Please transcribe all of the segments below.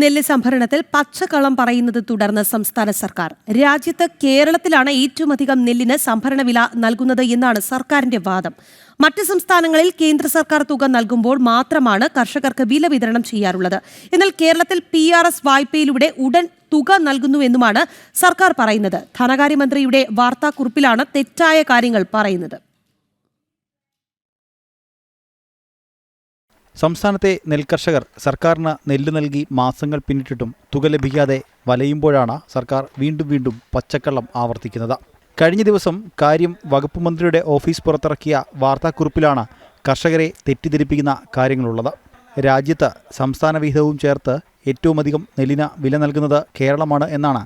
നെല്ല് സംഭരണത്തിൽ പച്ചക്കളം പറയുന്നത് തുടർന്ന് സംസ്ഥാന സർക്കാർ. രാജ്യത്ത് കേരളത്തിലാണ് ഏറ്റവും അധികം നെല്ലിന് സംഭരണ വില നൽകുന്നത് എന്നാണ് സർക്കാരിന്റെ വാദം. മറ്റ് സംസ്ഥാനങ്ങളിൽ കേന്ദ്ര സർക്കാർ തുക നൽകുമ്പോൾ മാത്രമാണ് കർഷകർക്ക് വില വിതരണം ചെയ്യാറുള്ളത്. എന്നാൽ കേരളത്തിൽ പി ആർ എസ് വായ്പയിലൂടെ ഉടൻ തുക നൽകുന്നുവെന്നുമാണ് സർക്കാർ പറയുന്നത്. ധനകാര്യമന്ത്രിയുടെ വാർത്താക്കുറിപ്പിലാണ് തെറ്റായ കാര്യങ്ങൾ പറയുന്നത്. സംസ്ഥാനത്തെ നെൽകർഷകർ സർക്കാരിന് നെല്ല് നൽകി മാസങ്ങൾ പിന്നിട്ടിട്ടും തുക ലഭിക്കാതെ വലയുമ്പോഴാണ് സർക്കാർ വീണ്ടും വീണ്ടും പച്ചക്കള്ളം ആവർത്തിക്കുന്നത്. കഴിഞ്ഞ ദിവസം കാര്യം വകുപ്പ് മന്ത്രിയുടെ ഓഫീസ് പുറത്തിറക്കിയ വാർത്താക്കുറിപ്പിലാണ് കർഷകരെ തെറ്റിദ്ധരിപ്പിക്കുന്ന കാര്യങ്ങളുള്ളത്. രാജ്യത്ത് സംസ്ഥാന വിഹിതവും ചേർത്ത് ഏറ്റവുമധികം നെല്ലിന് വില നൽകുന്നത് കേരളമാണ് എന്നാണ്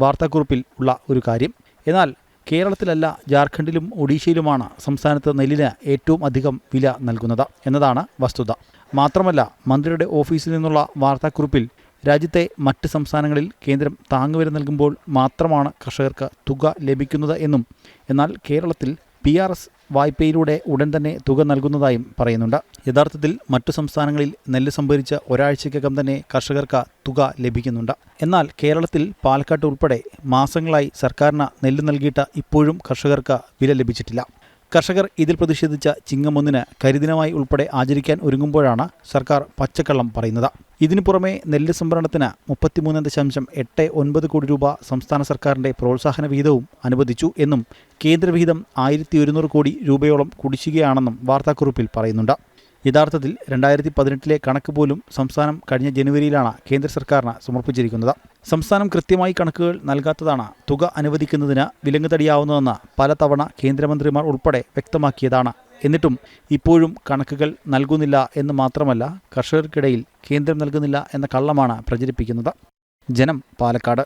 വാർത്താക്കുറിപ്പിൽ ഉള്ള ഒരു കാര്യം. എന്നാൽ കേരളത്തിലല്ല ജാർഖണ്ഡിലും ഒഡീഷയിലുമാണ് സംസ്ഥാനത്ത് നെല്ലിന് ഏറ്റവും അധികം വില നൽകുന്നത് എന്നതാണ് വസ്തുത. മാത്രമല്ല മന്ത്രിയുടെ ഓഫീസിൽ നിന്നുള്ള വാർത്താക്കുറിപ്പിൽ രാജ്യത്തെ മറ്റ് സംസ്ഥാനങ്ങളിൽ കേന്ദ്രം താങ്ങുവില നൽകുമ്പോൾ മാത്രമാണ് കർഷകർക്ക് തുക ലഭിക്കുന്നത് എന്നും എന്നാൽ കേരളത്തിൽ പി ആർ എസ് വായ്പയിലൂടെ ഉടൻ തന്നെ തുക നൽകുന്നതായും പറയുന്നുണ്ട്. യഥാർത്ഥത്തിൽ മറ്റു സംസ്ഥാനങ്ങളിൽ നെല്ല് സംഭരിച്ച ഒരാഴ്ചയ്ക്കകം തന്നെ കർഷകർക്ക് തുക ലഭിക്കുന്നുണ്ട്. എന്നാൽ കേരളത്തിൽ പാലക്കാട്ട് ഉൾപ്പെടെ മാസങ്ങളായി സർക്കാരിന് നെല്ല് നൽകിയിട്ട് ഇപ്പോഴും കർഷകർക്ക് വില ലഭിച്ചിട്ടില്ല. കർഷകർ ഇതിൽ പ്രതിഷേധിച്ച ചിങ്ങമൊന്നിന് കരിദിനമായി ഉൾപ്പെടെ ആചരിക്കാൻ ഒരുങ്ങുമ്പോഴാണ് സർക്കാർ പച്ചക്കള്ളം പറയുന്നത്. ഇതിനു പുറമെ നെല്ല് സംഭരണത്തിന് മുപ്പത്തിമൂന്ന് ദശാംശം എട്ട് ഒൻപത് കോടി രൂപ സംസ്ഥാന സർക്കാരിന്റെ പ്രോത്സാഹന വിഹിതവും അനുവദിച്ചു എന്നും കേന്ദ്രവിഹിതം ആയിരത്തി ഒരുന്നൂറ് കോടി രൂപയോളം കുടിശ്ശികയാണെന്നും വാർത്താക്കുറിപ്പിൽ പറയുന്നുണ്ട്. യഥാർത്ഥത്തിൽ രണ്ടായിരത്തി പതിനെട്ടിലെ കണക്ക് പോലും സംസ്ഥാനം കഴിഞ്ഞ ജനുവരിയിലാണ് കേന്ദ്ര സർക്കാരിന് സമർപ്പിച്ചിരിക്കുന്നത്. സംസ്ഥാനം കൃത്യമായി കണക്കുകൾ നൽകാത്തതാണ് തുക അനുവദിക്കുന്നതിന് വിലങ്ങുതടിയാവുന്നതെന്ന് പലതവണ കേന്ദ്രമന്ത്രിമാർ ഉൾപ്പെടെ വ്യക്തമാക്കിയതാണ്. എന്നിട്ടും ഇപ്പോഴും കണക്കുകൾ നൽകുന്നില്ല എന്ന് മാത്രമല്ല കർഷകർക്കിടയിൽ കേന്ദ്രം നൽകുന്നില്ല എന്ന കള്ളമാണ് പ്രചരിപ്പിക്കുന്നത്. ജനം പാലക്കാട്.